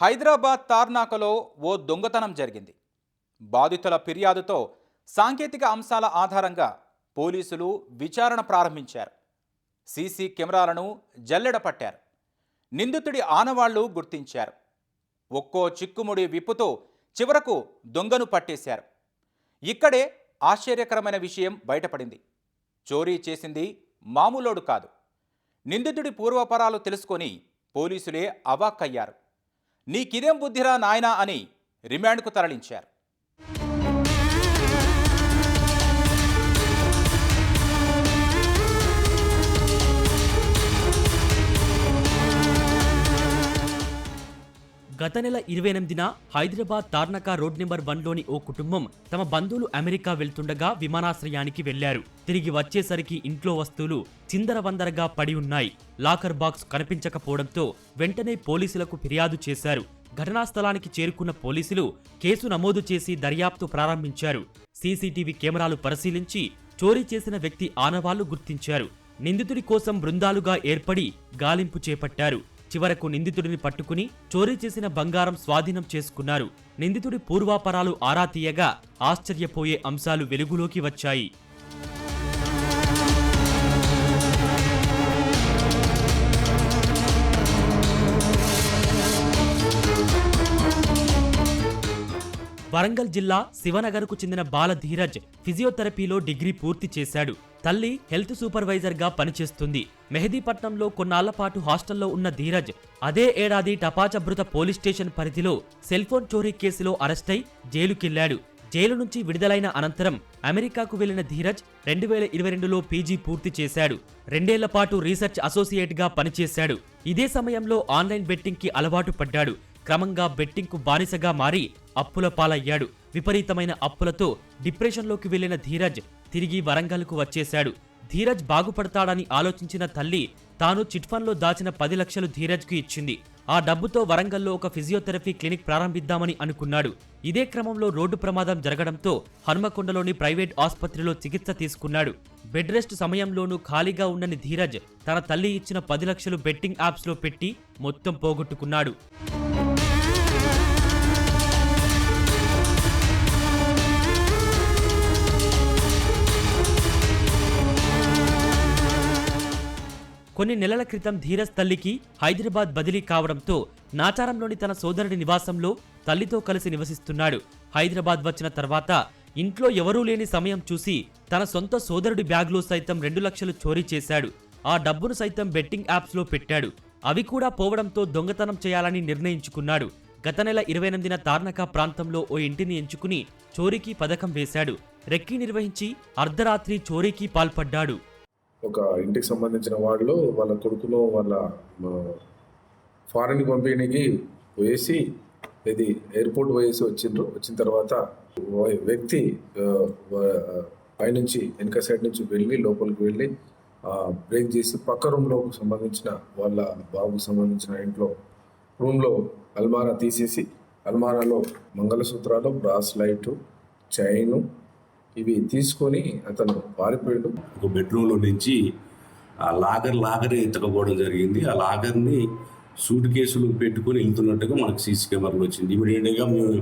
హైదరాబాద్ తార్నాకలో ఓ దొంగతనం జరిగింది. బాధితుల ఫిర్యాదుతో సాంకేతిక అంశాల ఆధారంగా పోలీసులు విచారణ ప్రారంభించారు. సీసీ కెమెరాలను జల్లెడ పట్టారు. నిందితుడి ఆనవాళ్ళు గుర్తించారు. ఒక్కో చిక్కుముడి విప్పుతో చివరకు దొంగను పట్టేశారు. ఇక్కడే ఆశ్చర్యకరమైన విషయం బయటపడింది. చోరీ చేసింది మామూలోడు కాదు. నిందితుడి పూర్వపరాలు తెలుసుకొని పోలీసులే అవాక్కయ్యారు. నీకిదేం బుద్ధిరా నాయనా అని రిమాండ్కు తరలించారు. గత నెల ఇరవై ఎనిమిదిన హైదరాబాద్ తార్నక రోడ్ నెంబర్ వన్లోని ఓ కుటుంబం తమ బంధువులు అమెరికా వెళ్తుండగా విమానాశ్రయానికి వెళ్ళారు. తిరిగి వచ్చేసరికి ఇంట్లో వస్తువులు చిందరవందరగా పడి ఉన్నాయి. లాకర్ బాక్స్ కనిపించకపోవడంతో వెంటనే పోలీసులకు ఫిర్యాదు చేశారు. ఘటనా స్థలానికి చేరుకున్న పోలీసులు కేసు నమోదు చేసి దర్యాప్తు ప్రారంభించారు. సీసీటీవీ కెమెరాలు పరిశీలించి చోరీ చేసిన వ్యక్తి ఆనవాళ్ళు గుర్తించారు. నిందితుడి కోసం బృందాలుగా ఏర్పడి గాలింపు చేపట్టారు. చివరకు నిందితుడిని పట్టుకుని చోరీ చేసిన బంగారం స్వాధీనం చేసుకున్నారు. నిందితుడి పూర్వాపరాలు ఆరా తీయగా ఆశ్చర్యపోయే అంశాలు వెలుగులోకి వచ్చాయి. వరంగల్ జిల్లా శివనగర్కు చెందిన బాల ధీరజ్ ఫిజియోథెరపీలో డిగ్రీ పూర్తి చేశాడు. తల్లి హెల్త్ సూపర్వైజర్గా పనిచేస్తుంది. మెహదీపట్నంలో కొన్నాళ్ళ పాటు హాస్టల్లో ఉన్న ధీరజ్ అదే ఏడాది టపాచబృత పోలీస్ స్టేషన్ పరిధిలో సెల్ఫోన్ చోరీ కేసులో అరెస్టై జైలుకెళ్ళాడు. జైలు నుంచి విడుదలైన అనంతరం అమెరికాకు వెళ్ళిన ధీరజ్ రెండు వేల ఇరవై రెండులో పీజీ పూర్తి చేశాడు. రెండేళ్ళ పాటు రీసెర్చ్ అసోసియేట్గా పనిచేశాడు. ఇదే సమయంలో ఆన్లైన్ బెట్టింగ్కి అలవాటు పడ్డాడు. క్రమంగా బెట్టింగ్కు బానిసగా మారి అప్పుల పాలయ్యాడు. విపరీతమైన అప్పులతో డిప్రెషన్లోకి వెళ్ళిన ధీరజ్ తిరిగి వరంగల్కు వచ్చేశాడు. ధీరజ్ బాగుపడతాడని ఆలోచించిన తల్లి తాను చిట్ ఫండ్లో దాచిన పది లక్షలు ధీరజ్కు ఇచ్చింది. ఆ డబ్బుతో వరంగల్లో ఒక ఫిజియోథెరపీ క్లినిక్ ప్రారంభిద్దామని అనుకున్నాడు. ఇదే క్రమంలో రోడ్డు ప్రమాదం జరగడంతో హన్మకొండలోని ప్రైవేట్ ఆసుపత్రిలో చికిత్స తీసుకున్నాడు. బెడ్ రెస్ట్ సమయంలోనూ ఖాళీగా ఉండని ధీరజ్ తన తల్లి ఇచ్చిన పది లక్షలు బెట్టింగ్ యాప్స్లో పెట్టి మొత్తం పోగొట్టుకున్నాడు. కొన్ని నెలల క్రితం ధీరజ్ తల్లికి హైదరాబాద్ బదిలీ కావడంతో నాచారంలోని తన సోదరుడి నివాసంలో తల్లితో కలిసి నివసిస్తున్నాడు. హైదరాబాద్ వచ్చిన తర్వాత ఇంట్లో ఎవరూ లేని సమయం చూసి తన సొంత సోదరుడి బ్యాగ్లో సైతం రెండు లక్షలు చోరీ చేశాడు. ఆ డబ్బును సైతం బెట్టింగ్ యాప్స్లో పెట్టాడు. అవి కూడా పోవడంతో దొంగతనం చేయాలని నిర్ణయించుకున్నాడు. గత నెల ఇరవై ఎనిమిదిన తార్నక ప్రాంతంలో ఓ ఇంటిని ఎంచుకుని చోరీకి పథకం వేశాడు. రెక్కీ నిర్వహించి అర్ధరాత్రి చోరీకి పాల్పడ్డాడు. ఒక ఇంటికి సంబంధించిన వాళ్ళు వాళ్ళ కొడుకులో వాళ్ళ ఫారెన్ పంపిణీకి వేసి ఇది ఎయిర్పోర్ట్ పోయేసి వచ్చిండ్రు. వచ్చిన తర్వాత వ్యక్తి పైనుంచి వెనక సైడ్ నుంచి వెళ్ళి లోపలికి వెళ్ళి బ్రేక్ చేసి పక్క రూమ్లోకి సంబంధించిన వాళ్ళ బాబుకు సంబంధించిన ఇంట్లో రూమ్లో అల్మారా తీసేసి అల్మారాలో మంగళసూత్రాలు బ్రాస్ లైటు చైను ఇవి తీసుకొని అతను పారిపోయాడు ఒక బెడ్రూమ్లో నుంచి ఆ లాగర్ లాగరే ఎత్తుకపోవడం జరిగింది. ఆ లాగర్ని సూట్ కేసులు పెట్టుకొని వెళ్తున్నట్టుగా మనకు సీసీ కెమెరాలు వచ్చింది. ఇమీడియట్గా మేము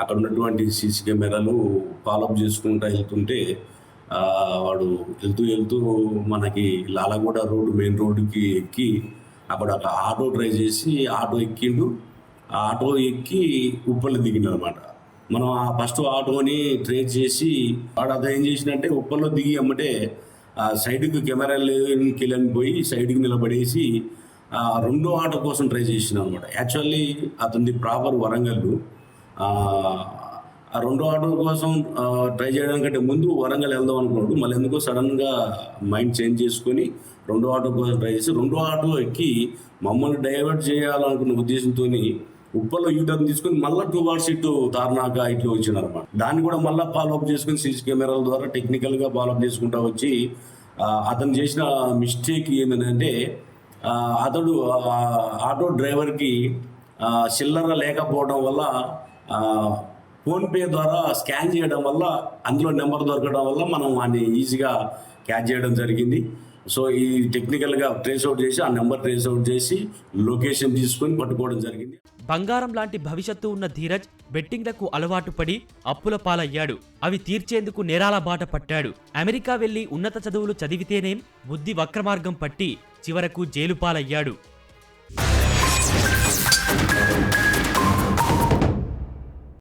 అక్కడ ఉన్నటువంటి సీసీ కెమెరాలు ఫాలోఅప్ చేసుకుంటూ వెళ్తుంటే వాడు వెళ్తూ వెళ్తూ మనకి లాలగూడ రోడ్డు మెయిన్ రోడ్డుకి ఎక్కి అక్కడ ఒక ఆటో ట్రై చేసి ఆటో ఎక్కిండు. ఆ ఆటో ఎక్కి ఉప్పలు దిగిండు అనమాట మనం ఆ ఫస్ట్ ఆటోని ట్రేస్ చేసి వాడు అతను ఏం చేసినట్టే ఉప్పల్లో దిగి అమ్మటే ఆ సైడ్కి కెమెరా లేని పోయి సైడ్కి నిలబడేసి ఆ రెండో ఆటో కోసం ట్రై చేసిన అనమాట యాక్చువల్లీ అతనిది ప్రాపర్ వరంగల్ ఆ రెండో ఆటో కోసం ట్రై చేయడం కంటే ముందు వరంగల్ వెళ్దాం అనుకున్నాడు. మళ్ళీ ఎందుకో సడన్గా మైండ్ చేంజ్ చేసుకొని రెండో ఆటో కోసం ట్రై చేసి రెండో ఆటో ఎక్కి మమ్మల్ని డైవర్ట్ చేయాలనుకున్న ఉద్దేశంతో ఉప్పల్లో యూటర్న్ తీసుకుని మళ్ళీ టూ బార్స్ ఇటు దారుణాగా ఇట్లా వచ్చినారన్నమాట దాన్ని కూడా మళ్ళీ ఫాలోఅప్ చేసుకుని సీసీ కెమెరాల ద్వారా టెక్నికల్గా ఫాలోఅప్ చేసుకుంటా వచ్చి అతను చేసిన మిస్టేక్ ఏంటంటే అతడు ఆటో డ్రైవర్కి ఆ, చిల్లర లేకపోవడం వల్ల ఫోన్పే ద్వారా స్కాన్ చేయడం వల్ల అందులో నెంబర్ దొరకడం వల్ల మనం వాడిని ఈజీగా క్యాచ్ చేయడం జరిగింది. సో ఈ టెక్నికల్గా ట్రేస్ అవుట్ చేసి ఆ నెంబర్ ట్రేస్ అవుట్ చేసి లొకేషన్ తీసుకొని పట్టుకోవడం జరిగింది. బంగారం లాంటి భవిష్యత్తు ఉన్న ధీరజ్ బెట్టింగ్లకు అలవాటు పడి అప్పుల పాలయ్యాడు. అవి తీర్చేందుకు నేరాల బాట పట్టాడు. అమెరికా వెళ్ళి ఉన్నత చదువులు చదివితేనేం బుద్ధి వక్రమార్గం పట్టి చివరకు జైలు పాలయ్యాడు.